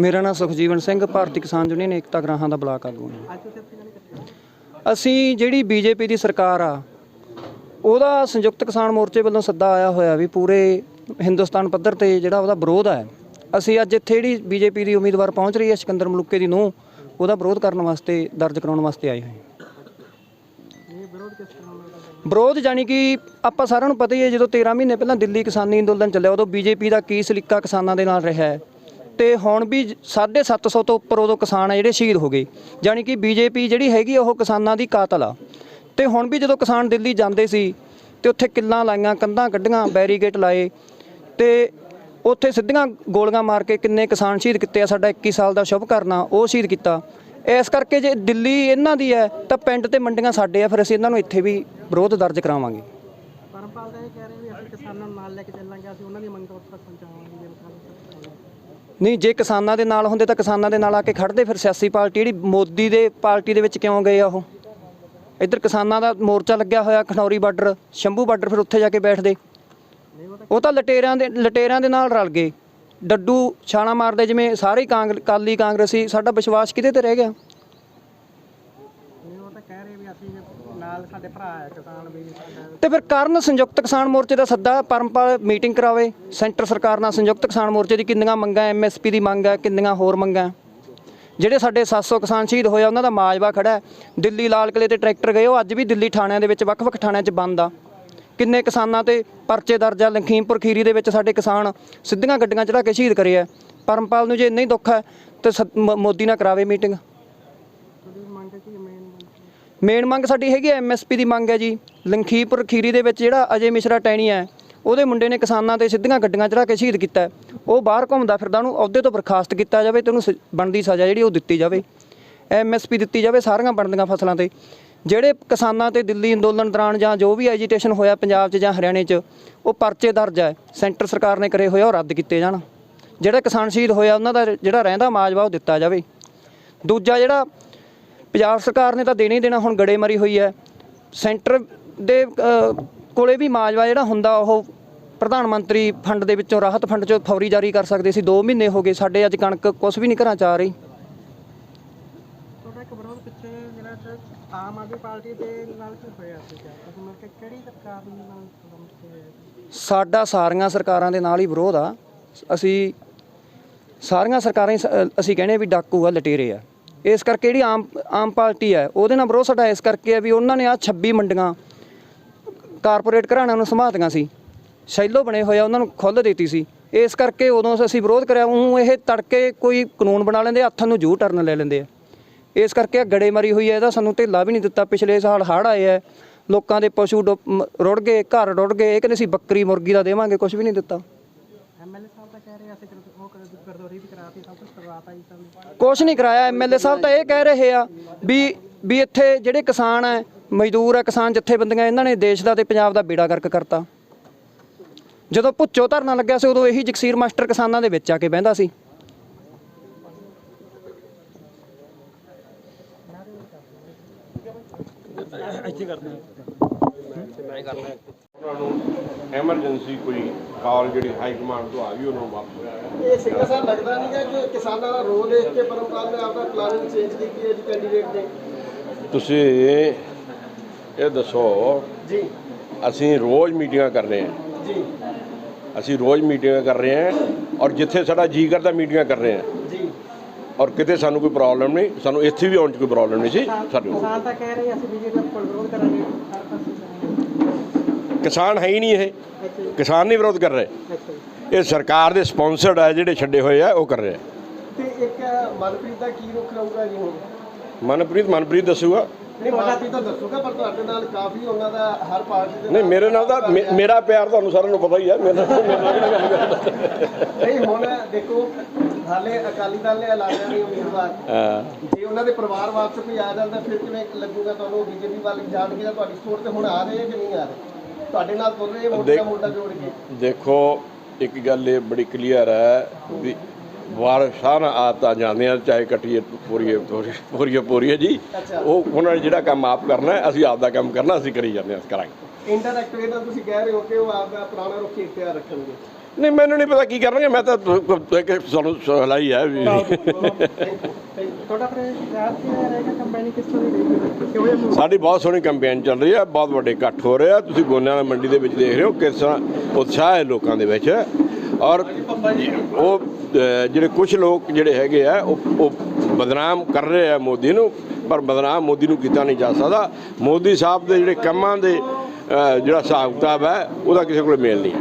ਮੇਰਾ ਨਾਮ ਸੁਖਜੀਵਨ ਸਿੰਘ, ਭਾਰਤੀ ਕਿਸਾਨ ਯੂਨੀਅਨ ਏਕਤਾ ਗ੍ਰਾਹਾਂ ਦਾ ਬਲਾਕ ਆਗੂ ਹਾਂ। ਅੱਜ ਤੁਸੀਂ ਇੱਥੇ ਜਾਣੇ ਅਸੀਂ ਜਿਹੜੀ ਬੀਜੇਪੀ ਦੀ ਸਰਕਾਰ ਆ, ਉਹਦਾ ਸੰਯੁਕਤ ਕਿਸਾਨ ਮੋਰਚੇ ਵੱਲੋਂ ਸੱਦਾ ਆਇਆ ਹੋਇਆ ਵੀ ਪੂਰੇ ਹਿੰਦੁਸਤਾਨ ਪੱਧਰ ਤੇ ਜਿਹੜਾ ਉਹਦਾ ਵਿਰੋਧ ਹੈ, ਅਸੀਂ ਅੱਜ ਇੱਥੇ ਜਿਹੜੀ ਬੀਜੇਪੀ ਦੀ ਉਮੀਦਵਾਰ ਪਹੁੰਚ ਰਹੀ ਹੈ ਸਿਕੰਦਰ ਮਲੂਕੇ ਦੀ ਨੂੰ, ਉਹਦਾ ਵਿਰੋਧ ਕਰਨ ਵਾਸਤੇ, ਦਰਜ ਕਰਾਉਣ ਵਾਸਤੇ ਆਏ ਹੋਏ ਵਿਰੋਧ ਕਿਸ ਵਿਰੋਧ ਜਾਨੀ ਕਿ ਆਪਾਂ ਸਾਰਿਆਂ ਨੂੰ ਪਤਾ ਹੀ ਹੈ, ਜਦੋਂ 13 ਮਹੀਨੇ ਪਹਿਲਾਂ ਦਿੱਲੀ ਕਿਸਾਨੀ ਅੰਦੋਲਨ ਚੱਲਿਆ, ਉਦੋਂ ਬੀਜੇਪੀ ਦਾ ਕੀ ਸਲੀਕਾ ਕਿਸਾਨਾਂ ਦੇ ਨਾਲ ਰਿਹਾ ਹੈ ਤੇ ਹੁਣ ਵੀ 750 ਤੋਂ ਉੱਪਰ ਉਦੋਂ ਕਿਸਾਨ ਆ ਜਿਹੜੇ ਸ਼ਹੀਦ ਹੋ ਗਏ। ਜਾਨੀ ਕਿ ਬੀਜੇਪੀ ਜਿਹੜੀ ਹੈਗੀ ਆ, ਉਹ ਕਿਸਾਨਾਂ ਦੀ ਕਾਤਲ ਆ। ਤੇ ਹੁਣ ਵੀ ਜਦੋਂ ਕਿਸਾਨ ਦਿੱਲੀ ਜਾਂਦੇ ਸੀ, ਤੇ ਉੱਥੇ ਕਿੱਲਾਂ ਲਾਈਆਂ, ਕੰਧਾਂ ਕੱਢੀਆਂ, ਬੈਰੀਗੇਟ ਲਾਏ, ਤੇ ਉੱਥੇ ਸਿੱਧੀਆਂ ਗੋਲੀਆਂ ਮਾਰ ਕੇ ਕਿੰਨੇ ਕਿਸਾਨ ਸ਼ਹੀਦ ਕੀਤੇ ਆ, ਸਾਡਾ 21 ਸਾਲ ਦਾ ਸ਼ੁਭ ਕਰਨਾ ਉਹ ਸ਼ਹੀਦ ਕੀਤਾ। ਇਸ ਕਰਕੇ ਜੇ ਦਿੱਲੀ ਇਹਨਾਂ ਦੀ ਹੈ, ਤਾਂ ਪਿੰਡ ਤੇ ਮੰਡੀਆਂ ਸਾਡੇ ਆ, ਫਿਰ ਅਸੀਂ ਇਹਨਾਂ ਨੂੰ ਇੱਥੇ ਵੀ ਵਿਰੋਧ ਦਰਜ ਕਰਾਵਾਂਗੇ। ਪਰਮਪਾਲ ਦਾ ਇਹ ਕਹਿ ਰਹੇ ਵੀ ਅਸੀਂ ਕਿਸਾਨਾਂ ਨੂੰ ਨਾਲ ਲੈ ਕੇ ਚੱਲਾਂਗੇ, ਅਸੀਂ ਉਹਨਾਂ ਦੀ ਮੰਗਾਂ ਉੱਥੇ ਤੱਕ ਪਹੁੰਚਾਵਾਂਗੇ ਨਹੀਂ, ਜੇ ਕਿਸਾਨਾਂ ਦੇ ਨਾਲ ਹੁੰਦੇ ਤਾਂ ਕਿਸਾਨਾਂ ਦੇ ਨਾਲ ਆ ਕੇ ਖੜਦੇ ਫਿਰ ਸਿਆਸੀ ਪਾਰਟੀ, ਜਿਹੜੀ ਮੋਦੀ ਦੇ ਪਾਰਟੀ ਦੇ ਵਿੱਚ ਕਿਉਂ ਗਏ ਆ ਉਹ? ਇੱਧਰ ਕਿਸਾਨਾਂ ਦਾ ਮੋਰਚਾ ਲੱਗਿਆ ਹੋਇਆ, ਖਨੌਰੀ ਬਾਰਡਰ, ਸ਼ੰਭੂ ਬਾਰਡਰ ਫਿਰ ਉੱਥੇ ਜਾ ਕੇ ਬੈਠਦੇ। ਉਹ ਤਾਂ ਉਹ ਲਟੇਰਿਆਂ ਦੇ ਲਟੇਰਿਆਂ ਦੇ ਨਾਲ ਰਲ ਗਏ। ਡੱਡੂ ਛਾਣਾ ਮਾਰਦੇ ਜਿਵੇਂ ਸਾਰੇ ਹੀ ਕਾਂਗਰ ਕਾਲੀ ਕਾਂਗਰਸੀ, ਸਾਡਾ ਵਿਸ਼ਵਾਸ ਕਿਤੇ ਤੇ ਰਹਿ ਗਿਆ ਨਹੀਂ ਉਹ ਤਾਂ ਕਹਿ ਰਹੇ ਵੀ ਅਸੀਂ ਨਾਲ ਸਾਡੇ ਭਰਾ ਹੈ ਕਿਸਾਨ ਵੀ ਸਾਡਾ ਤੇ ਫਿਰ ਕਾਰਨ ਸੰਯੁਕਤ ਕਿਸਾਨ ਮੋਰਚੇ ਦਾ ਸੱਦਾ ਪਰਮਪਾਲ ਮੀਟਿੰਗ ਕਰਾਵੇ। ਸੈਂਟਰ ਸਰਕਾਰ ਨਾਲ ਸੰਯੁਕਤ ਕਿਸਾਨ ਮੋਰਚੇ ਦੀ ਕਿੰਨੀਆਂ ਮੰਗਾਂ ਐਮਐਸਪੀ ਦੀ ਮੰਗ ਹੈ ਕਿੰਨੀਆਂ ਹੋਰ ਮੰਗਾਂ? ਜਿਹੜੇ ਸਾਡੇ 700 ਕਿਸਾਨ ਸ਼ਹੀਦ ਹੋਏ ਆ, ਉਹਨਾਂ ਦਾ ਮਾਜਵਾ ਖੜਾ ਦਿੱਲੀ ਲਾਲ ਕਿਲੇ ਤੇ ਟਰੈਕਟਰ ਗਏ ਉਹ ਅੱਜ ਵੀ ਦਿੱਲੀ ਥਾਣਿਆਂ ਦੇ ਵਿੱਚ ਵੱਖ-ਵੱਖ ਥਾਣਿਆਂ 'ਚ ਬੰਦ ਆ। ਕਿੰਨੇ ਕਿਸਾਨਾਂ ਤੇ ਪਰਚੇ ਦਰਜ ਆ ਲਖੀਮਪੁਰ ਖੀਰੀ ਦੇ ਵਿੱਚ ਸਾਡੇ ਕਿਸਾਨ ਸਿੱਧੀਆਂ ਗੱਡੀਆਂ ਚੜਾ ਕੇ ਸ਼ਹੀਦ ਕਰੇ ਆ। ਪਰਮਪਾਲ ਨੂੰ ਜੇ ਇੰਨਾ ਹੀ ਦੁੱਖ ਹੈ ਤੇ ਮੋਦੀ ਨਾਲ ਕਰਾਵੇ ਮੀਟਿੰਗ। ਤੁਹਾਡੀ ਮੰਗ ਕੀ ਮੇਨ ਮੇਨ ਮੰਗ ਸਾਡੀ ਹੈਗੀ ਐਮਐਸਪੀ ਦੀ ਮੰਗ ਹੈ ਜੀ। ਲੰਖੀਪੁਰ ਖੀਰੀ ਦੇ ਵਿੱਚ ਜਿਹੜਾ ਅਜੇ ਮਿਸ਼ਰਾ ਟੈਣੀ ਹੈ ਉਹਦੇ ਮੁੰਡੇ ਨੇ ਕਿਸਾਨਾਂ ਤੇ ਸਿੱਧੀਆਂ ਗੱਡੀਆਂ ਚੜਾ ਕੇ ਸ਼ਹੀਦ ਕੀਤਾ ਉਹ ਬਾਹਰ ਘੁੰਮਦਾ ਫਿਰਦਾ ਉਹਨੂੰ ਅਹੁਦੇ ਤੋਂ ਬਰਖਾਸਤ ਕੀਤਾ ਜਾਵੇ ਤੇ ਉਹਨੂੰ ਸ- ਬਣਦੀ ਸਜ਼ਾ ਜਿਹੜੀ ਉਹ ਦਿੱਤੀ ਜਾਵੇ। ਐਮਐਸਪੀ ਦਿੱਤੀ ਜਾਵੇ ਸਾਰੀਆਂ ਬਣਦੀਆਂ ਫਸਲਾਂ ਤੇ। ਜਿਹੜੇ ਕਿਸਾਨਾਂ ਤੇ ਦਿੱਲੀ ਅੰਦੋਲਨ ਦੌਰਾਨ ਜਾਂ ਜੋ ਵੀ ਐਜੀਟੇਸ਼ਨ ਹੋਇਆ ਪੰਜਾਬ 'ਚ ਜਾਂ ਹਰਿਆਣੇ 'ਚ ਉਹ ਪਰਚੇ ਦਰਜ ਹੈ। ਸੈਂਟਰ ਸਰਕਾਰ ਨੇ ਕਰੇ ਹੋਏ ਆ, ਉਹ ਰੱਦ ਕੀਤੇ ਜਾਣ। ਜਿਹੜਾ ਕਿਸਾਨ ਸ਼ਹੀਦ ਹੋਇਆ ਉਹਨਾਂ ਦਾ ਜਿਹੜਾ ਰਹਿੰਦਾ ਮਾਜਵਾ ਉਹ ਦਿੱਤਾ ਜਾਵੇ। ਦੂਜਾ ਜਿਹੜਾ ਪੰਜਾਬ ਸਰਕਾਰ ਨੇ ਤਾਂ ਦੇਣਾ ਹੀ ਦੇਣਾ ਹੁਣ ਗੜੇਮਾਰੀ ਹੋਈ ਹੈ। ਸੈਂਟਰ ਦੇ ਕੋਲੇ ਵੀ ਮਾਜਵਾ ਜਿਹੜਾ ਹੁੰਦਾ ਉਹ ਪ੍ਰਧਾਨ ਮੰਤਰੀ ਫੰਡ ਦੇ ਵਿੱਚੋਂ ਰਾਹਤ ਫੰਡ ਚੋਂ ਫੌਰੀ ਜਾਰੀ ਕਰ ਸਕਦੇ ਸੀ। 2 ਮਹੀਨੇ ਹੋ ਗਏ ਸਾਡੇ ਅੱਜ ਕਣਕ ਕੁਝ ਵੀ ਨਹੀਂ ਘਰਾਂ ਚ ਆ ਰਹੀ। ਤੁਹਾਡਾ ਇੱਕ ਵਿਰੋਧ ਪਿੱਛੇ ਜਿਹੜਾ ਚ ਆਮ ਆਦਮੀ ਪਾਰਟੀ ਦੇ ਨਾਲ ਕੀ ਹੋਇਆ ਸੀ? ਤੁਸੀਂ ਮਤਲਬ ਕਿ ਕਿਹੜੀ ਸਰਕਾਰ ਦੇ ਨਾਲ ਸੰਬੰਧ ਤੇ ਹੋਇਆ ਸੀ? ਸਾਡਾ ਸਾਰੀਆਂ ਸਰਕਾਰਾਂ ਦੇ ਨਾਲ ਹੀ ਵਿਰੋਧ ਆ। ਅਸੀਂ ਸਾਰੀਆਂ ਸਰਕਾਰਾਂ ਅਸੀਂ ਕਹਿੰਦੇ ਵੀ ਡਾਕੂ ਆ ਲਟੇਰੇ ਆ। ਇਸ ਕਰਕੇ ਜਿਹੜੀ ਆਮ ਆਮ ਪਾਰਟੀ ਹੈ, ਉਹਦੇ ਨਾਲ ਵਿਰੋਧ ਸਾਡਾ ਇਸ ਕਰਕੇ ਆ ਵੀ ਉਹਨਾਂ ਨੇ ਆ 26 ਮੰਡੀਆਂ ਕਾਰਪੋਰੇਟ ਘਰਾਣਿਆਂ ਨੂੰ ਸੰਭਾਲਤੀਆਂ ਸੀ। ਸ਼ੈਲੋ ਬਣੇ ਹੋਏ ਆ, ਉਹਨਾਂ ਨੂੰ ਖੁੱਲ੍ਹ ਦਿੱਤੀ ਸੀ। ਇਸ ਕਰਕੇ ਉਦੋਂ ਅਸੀਂ ਵਿਰੋਧ ਕਰਿਆ ਉਹ ਇਹ ਤੜਕੇ ਕੋਈ ਕਾਨੂੰਨ ਬਣਾ ਲੈਂਦੇ, ਹੱਥਾਂ ਨੂੰ ਜੂ ਟਰਨ ਲੈ ਲੈਂਦੇ ਆ। ਇਸ ਕਰਕੇ ਆ ਗੜੇਮਾਰੀ ਹੋਈ ਹੈ ਇਹਦਾ ਸਾਨੂੰ ਢਿੱਲਾ ਵੀ ਨਹੀਂ ਦਿੱਤਾ। ਪਿਛਲੇ ਸਾਲ ਹੜ੍ਹ ਆਏ ਆ, ਲੋਕਾਂ ਦੇ ਪਸ਼ੂ ਡੁੱਬ- ਰੁੜ ਗਏ, ਘਰ ਰੁੜ ਗਏ, ਇਹ ਕਹਿੰਦੇ ਸੀ ਬੱਕਰੀ, ਮੁਰਗੀ ਦਾ ਦੇਵਾਂਗੇ ਕੁਝ ਵੀ ਨਹੀਂ ਦਿੱਤਾ। ਐਮਐਲਏ ਸਾਹਿਬ ਤਾਂ ਕਹਿ ਰਹੇ ਅਸੀਂ ਕਰ- ਉਹ ਕਰ- ਗਰਦੌਰੀ ਵੀ ਕਰਾਤੀ ਸਭ ਕੁਝ ਕਰਵਾਤਾ ਜੀ ਸਾਨੂੰ। ਕੁਝ ਨਹੀਂ ਕਰਾਇਆ ਐਮਐਲਏ ਸਾਹਿਬ ਤਾਂ ਇਹ ਕਹਿ ਰਹੇ ਆ ਵੀ ਵੀ ਇੱਥੇ ਜਿਹੜੇ ਕਿਸਾਨ ਆ ਮਜ਼ਦੂਰ ਆ ਕਿਸਾਨ ਜਥੇਬੰਦੀਆਂ ਇਹਨਾਂ ਨੇ ਦੇਸ਼ ਦਾ ਤੇ ਪੰਜਾਬ ਦਾ ਬੇੜਾ ਗਰਕ ਕਰਤਾ। ਜਦੋਂ ਭੁੱਚੋ ਧਰਨਾ ਲੱਗਿਆ ਸੀ ਉਦੋਂ ਇਹੀ ਜਗਸੀਰ ਮਾਸਟਰ ਕਿਸਾਨਾਂ ਦੇ ਵਿੱਚ ਆ ਕੇ ਬਹਿੰਦਾ ਸੀ। ਉਹਨਾਂ ਨੂੰ ਐਮਰਜੈਂਸੀ ਕੋਈ ਕਾਲ ਜਿਹੜੀ ਹਾਈ ਕਮਾਂਡ ਤੋਂ ਆ ਗਈ ਉਹਨਾਂ ਨੂੰ ਵਾਪਸ ਇਹ ਸਿੰਘਾ ਸਾਹਿਬ ਲੱਗਦਾ ਨਹੀਂ ਹੈ ਕਿ ਕਿਸਾਨਾਂ ਦਾ ਰੋਲ ਦੇਖ ਕੇ ਪਰਮਪਾਲ ਨੇ ਆਪਣਾ ਪਲਾਨ ਚੇਂਜ ਕੀਤੀ ਹੈ ਜੀ ਕੈਂਡੀਡੇਟ ਨੇ। ਤੁਸੀਂ ਇਹ ਦੱਸੋ ਜੀ। ਅਸੀਂ ਰੋਜ਼ ਮੀਟਿੰਗਾਂ ਕਰ ਰਹੇ ਹਾਂ। ਜੀ। ਅਸੀਂ ਰੋਜ਼ ਮੀਟਿੰਗਾਂ ਕਰ ਰਹੇ ਹਾਂ ਔਰ ਜਿੱਥੇ ਸਾਡਾ ਜੀ ਕਰਦਾ ਮੀਟਿੰਗਾਂ ਕਰ ਰਹੇ ਹਾਂ। ਜੀ। ਔਰ ਕਿਤੇ ਸਾਨੂੰ ਕੋਈ ਪ੍ਰੋਬਲਮ ਨਹੀਂ ਸਾਨੂੰ ਇੱਥੇ ਵੀ ਆਉਣ 'ਚ ਕੋਈ ਪ੍ਰੋਬਲਮ ਨਹੀਂ ਸੀ ਸਾਨੂੰ ਕਿਸਾਨ ਤਾਂ ਕਹਿ ਰਹੇ ਅਸੀਂ ਬੀਜੇਪੀ ਦਾ ਵਿਰੋਧ ਕਰਾਂਗੇ। ਹਰ ਪਾਸੇ ਕਿਸਾਨ ਹੈ ਹੀ ਨਹੀਂ ਇਹ। ਕਿਸਾਨ ਨਹੀਂ ਵਿਰੋਧ ਕਰ ਰਹੇ। ਇਹ ਸਰਕਾਰ ਦੇ ਸਪਾਂਸਰਡ ਆ ਜਿਹੜੇ ਛੱਡੇ ਹੋਏ ਆ ਉਹ ਕਰ ਰਹੇ ਆ। ਤੇ ਇੱਕ ਮਨਪ੍ਰੀਤ ਦਾ ਕੀ ਰੁਖ ਰਹੂਗਾ ਜੀ ਹੁਣ? ਮਨਪ੍ਰੀਤ ਮਨਪ੍ਰੀਤ ਦੱਸੂਗਾ। ਨਹੀਂ ਮਨਪ੍ਰੀਤ ਤਾਂ ਦੱਸੂਗਾ ਪਰ ਤੁਹਾਡੇ ਨਾਲ ਕਾਫੀ ਉਹਨਾਂ ਦਾ ਹਰ ਪਾਰਟੀ ਦੇ ਨਹੀਂ ਮੇਰੇ ਨਾਲ ਮੇਰਾ ਪਿਆਰ ਤੁਹਾਨੂੰ ਸਾਰਿਆਂ ਨੂੰ ਪਤਾ ਹੀ ਮੇਰੇ ਕਰਦਾ ਨਹੀਂ ਹੁਣ ਦੇਖੋ ਹਾਲੇ ਅਕਾਲੀ ਦਲ ਨੇ ਐਲਾਨਿਆ ਨਹੀਂ ਉਮੀਦਵਾਰ। ਹਾਂ। ਜੇ ਉਹਨਾਂ ਦੇ ਪਰਿਵਾਰ ਵਾਪਸ ਕੋਈ ਆ ਜਾਂਦਾ ਫਿਰ ਕਿਵੇਂ ਲੱਗੂਗਾ ਤੁਹਾਨੂੰ? ਬੀਜੇਪੀ ਵੱਲ ਜਾਣਗੇ ਜਾਂ ਤੁਹਾਡੀ ਸਪੋਰਟ ਤੇ ਹੁਣ ਆ ਰਹੇ ਕਿ ਨਹੀਂ ਆ ਰਹੇ? ਤੁਹਾਡੇ ਨਾਲ ਤੁਰ ਰਹੇ ਮੋਢੇ ਨਾਲ ਮੋਢਾ ਜੋੜ ਕੇ ਦੇਖੋ ਇੱਕ ਗੱਲ ਇਹ ਬੜੀ ਕਲੀਅਰ ਹੈ ਵੀ ਵਾਰਸਾਂ ਆਤਾ ਜਾਂਦੇ ਆ ਚਾਹੇ ਕਟੀਏ ਪੂਰੀਏ ਪੂਰੀਏ ਪੂਰੀਏ ਜੀ। ਉਹ ਉਹਨਾਂ ਨੇ ਜਿਹੜਾ ਕੰਮ ਆਪ ਕਰਨਾ ਹੈ ਅਸੀਂ ਆਪ ਦਾ ਕੰਮ ਕਰਨਾ ਅਸੀਂ ਕਰੀ ਜਾਂਦੇ ਹਾਂ ਕਰਾਂਗੇ ਇੰਟਰੈਕਟ ਵੇ ਤੁਸੀਂ ਕਹਿ ਰਹੇ ਹੋ ਕਿ ਉਹ ਆਪਦਾ ਪੁਰਾਣਾ ਰੁਖ ਇਖਤਿਆਰ ਰੱਖਣਗੇ ਨਹੀਂ ਮੈਨੂੰ ਨਹੀਂ ਪਤਾ ਕੀ ਕਰਨਗੇ ਮੈਂ ਤਾਂ ਤੁਹਾਨੂੰ ਸਲਾਈ ਹੈ ਵੀ ਤੁਹਾਡਾ ਫਿਰ ਯਾਦ ਕੀ ਰਹੇਗਾ ਕੰਪਨੀ ਕਿਸ ਤਰ੍ਹਾਂ ਦੀ ਸਾਡੀ ਬਹੁਤ ਸੋਹਣੀ ਕੰਪੇਨ ਚੱਲ ਰਹੀ ਹੈ, ਬਹੁਤ ਵੱਡੇ ਇਕੱਠ ਹੋ ਰਹੇ ਆ। ਤੁਸੀਂ ਗੋਨਿਆਣਾ ਮੰਡੀ ਦੇ ਵਿੱਚ ਦੇਖ ਰਹੇ ਹੋ ਕਿਸ ਤਰ੍ਹਾਂ ਉਤਸ਼ਾਹ ਹੈ ਲੋਕਾਂ ਦੇ ਵਿੱਚ। ਔਰ ਉਹ ਜਿਹੜੇ ਕੁਝ ਲੋਕ ਜਿਹੜੇ ਹੈਗੇ ਆ, ਉਹ ਬਦਨਾਮ ਕਰ ਰਹੇ ਆ ਮੋਦੀ ਨੂੰ, ਪਰ ਬਦਨਾਮ ਮੋਦੀ ਨੂੰ ਕੀਤਾ ਨਹੀਂ ਜਾ ਸਕਦਾ। ਮੋਦੀ ਸਾਹਿਬ ਦੇ ਜਿਹੜੇ ਕੰਮਾਂ ਦੇ ਜਿਹੜਾ ਹਿਸਾਬ ਕਿਤਾਬ ਹੈ, ਉਹਦਾ ਕਿਸੇ ਕੋਲ ਮੇਲ ਨਹੀਂ।